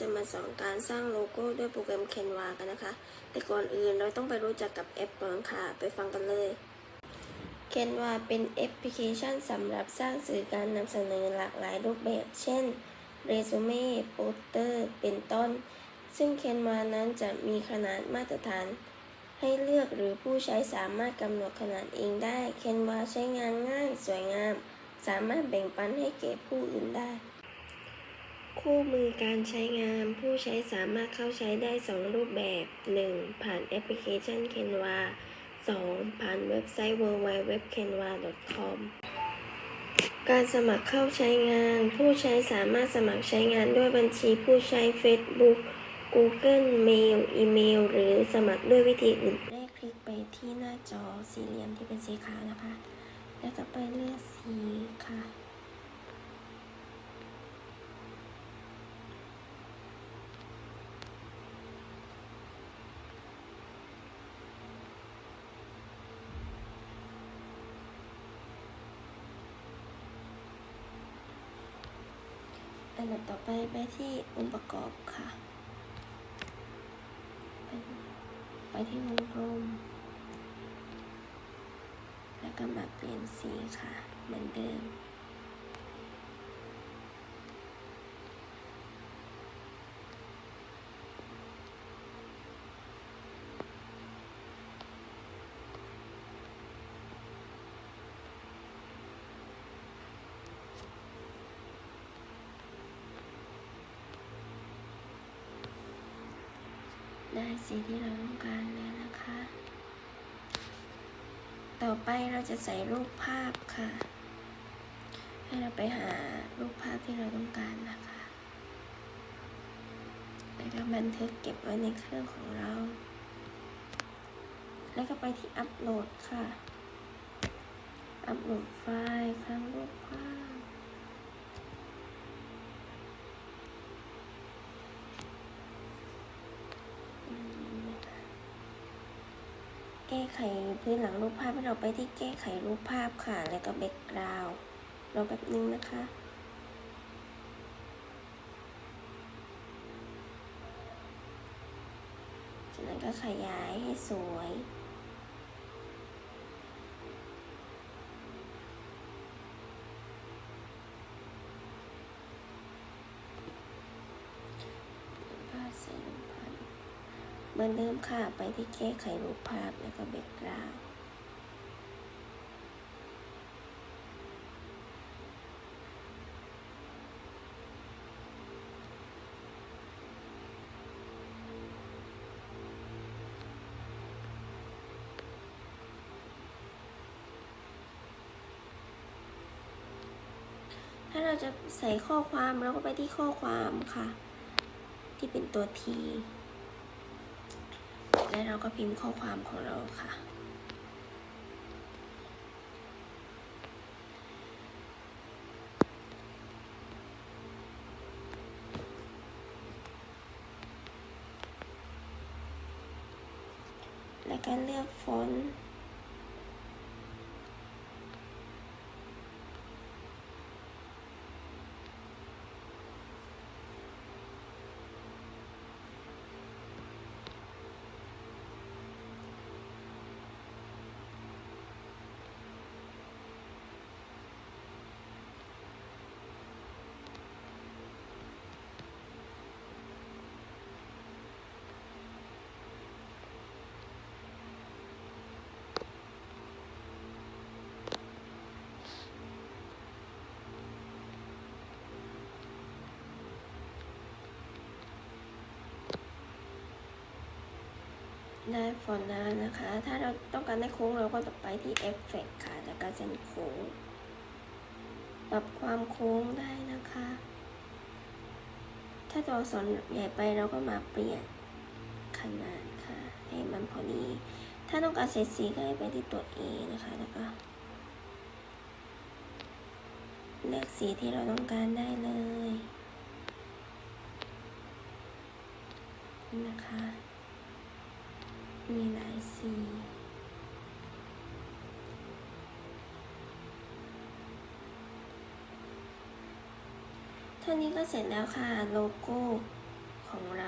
จะมาสอนการสร้างโลโก้ด้วยโปรแกรม Canva กันนะคะ แต่ก่อนอื่นเราต้องไปรู้จักกับแอปก่อนค่ะ ไปฟังกันเลย Canva เป็นแอปพลิเคชันสำหรับสร้างสื่อการนำเสนอหลากหลายรูปแบบ เช่น เรซูเม่ โปสเตอร์ เป็นต้น ซึ่ง Canva นั้นจะมีขนาดมาตรฐาน ให้เลือกหรือผู้ใช้สามารถกำหนดขนาดเองได้ Canva ใช้งานง่าย สวยงาม สามารถแบ่งปันให้แก่ผู้อื่นได้ คู่มือการใช้งานผู้ใช้สามารถเข้าใช้ได้ 2 รูปแบบ 1. ผ่านแอปพลิเคชัน Canva 2. ผ่านเว็บไซต์ www.canva.com การสมัครเข้าใช้งาน ผู้ใช้สามารถสมัครใช้งานด้วยบัญชีผู้ใช้ Facebook Google Mail อีเมล หรือสมัครด้วยวิธีอื่นแรกคลิกไปที่หน้าจอสี่เหลี่ยมที่เป็นสีขาวนะคะ แล้วก็ไปเลือกสีค่ะ อันดับต่อไปไปที่องค์ประกอบค่ะไปไปที่วงกลม แล้วก็มาเปลี่ยนสีค่ะ เหมือนเดิม ได้สีที่เราต้องการแล้วนะคะ ต่อไปเราจะใส่รูปภาพค่ะ ให้เราไปหารูปภาพที่เราต้องการนะคะแล้วก็บันทึกเก็บไว้ในเครื่องของเรา แล้วก็ไปที่อัปโหลดค่ะ อัปโหลดไฟล์ครั้งรูปภาพ แก้ไขพื้นหลังรูปภาพให้เราไปที่แก้ไขรูปภาพค่ะ แล้วก็แบ็กกราวด์รอแป๊บนึงนะคะจากนั้นก็ขยายให้สวย ภาพใส่รูปภาพ เหมือนเดิมค่ะ ไปที่แก้ไขรูปภาพแล้วก็แบ็กกราวด์ถ้าเราจะใส่ข้อความเราก็ไปที่ข้อความค่ะ ที่เป็นตัว T และเราก็พิมพ์ข้อความของเราค่ะ แล้วก็เลือกฟอนต์ ได้ฟอนต์แล้วนะคะ ถ้าเราต้องการให้โค้งเราก็จะไปที่เอฟเฟกค่ะแล้วก็เส้นโค้ง ปรับความโค้งได้นะคะ ถ้าตัวอักษรใหญ่ไปเราก็มาเปลี่ยนขนาดค่ะ ให้มันพอดี ถ้าต้องการเศษสีก็ให้ไปที่ตัว A นะคะ แล้วก็เลือกสีที่เราต้องการได้เลย นะคะ มีหลายสีเท่านี้ก็เสร็จแล้วค่ะ โลโก้ของเรา